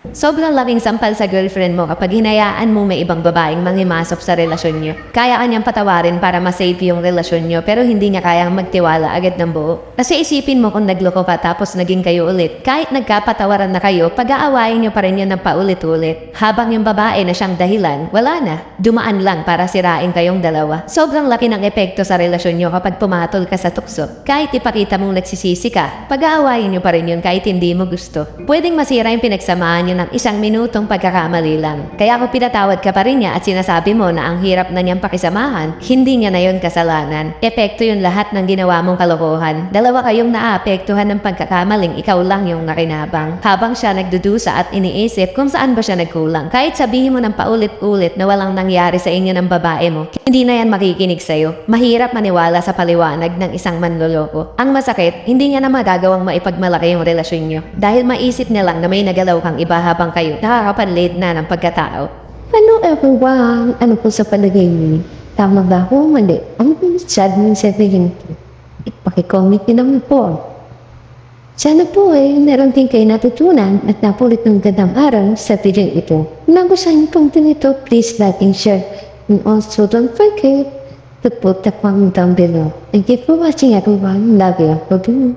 Sobrang laking sampal sa girlfriend mo kapag hinayaan mo may ibang babaeng mangimasok sa relasyon nyo. Kaya kanyang patawarin para ma-save yung relasyon nyo pero hindi niya kayang magtiwala agad ng buo. Kasi isipin mo kung nagloko ka tapos naging kayo ulit. Kahit nagkapatawaran na kayo, pag-aawayin nyo pa rin yun ng paulit-ulit. Habang yung babae na siyang dahilan, wala na. Dumaan lang para sirain kayong dalawa. Sobrang laki ng epekto sa relasyon nyo kapag pumatol ka sa tukso. Kahit ipakita mong nagsisisi ka, pag-aawayin nyo pa rin yun kahit hindi mo gusto. Pwedeng masira yung pinagsamahan nyo ng isang minutong pagkakamali lang. Kaya kung pinatawad ka pa rin niya at sinasabi mo na ang hirap na niyang pakisamahan, hindi niya na yun kasalanan. Epekto yun lahat ng ginawa mong kalokohan. Dalawa kayong naapektuhan ng pagkakamaling ikaw lang yung nakinabang. Habang siya nagdudusa at iniisip kung saan ba siya nagkulang. Kahit sabihin mo ng paulit-ulit na walang nangyari sa inyo ng babae mo, hindi na yan makikinig sa'yo. Mahirap maniwala sa paliwanag ng isang manloloko. Ang masakit, hindi niya na magagawang maipagmalaki yung relasyon niyo. Dahil maisip niya lang na may nagalaw kang iba habang kayo nakakapanlid na ng pagkatao. Ano ever ba? Ano po sa palagay niyo? Tama ba ako? Mali. Ano po sad mo sa feeling ko? Ipakicomment niyo naman po. Sana po eh, meron din kayo natutunan at napulit ng gandang araw sa video ito. Kung nagustuhan niyo pong ganito, please like and share. And also don't forget to put the comment down below. Thank you for watching everyone. Love you. Bye-bye.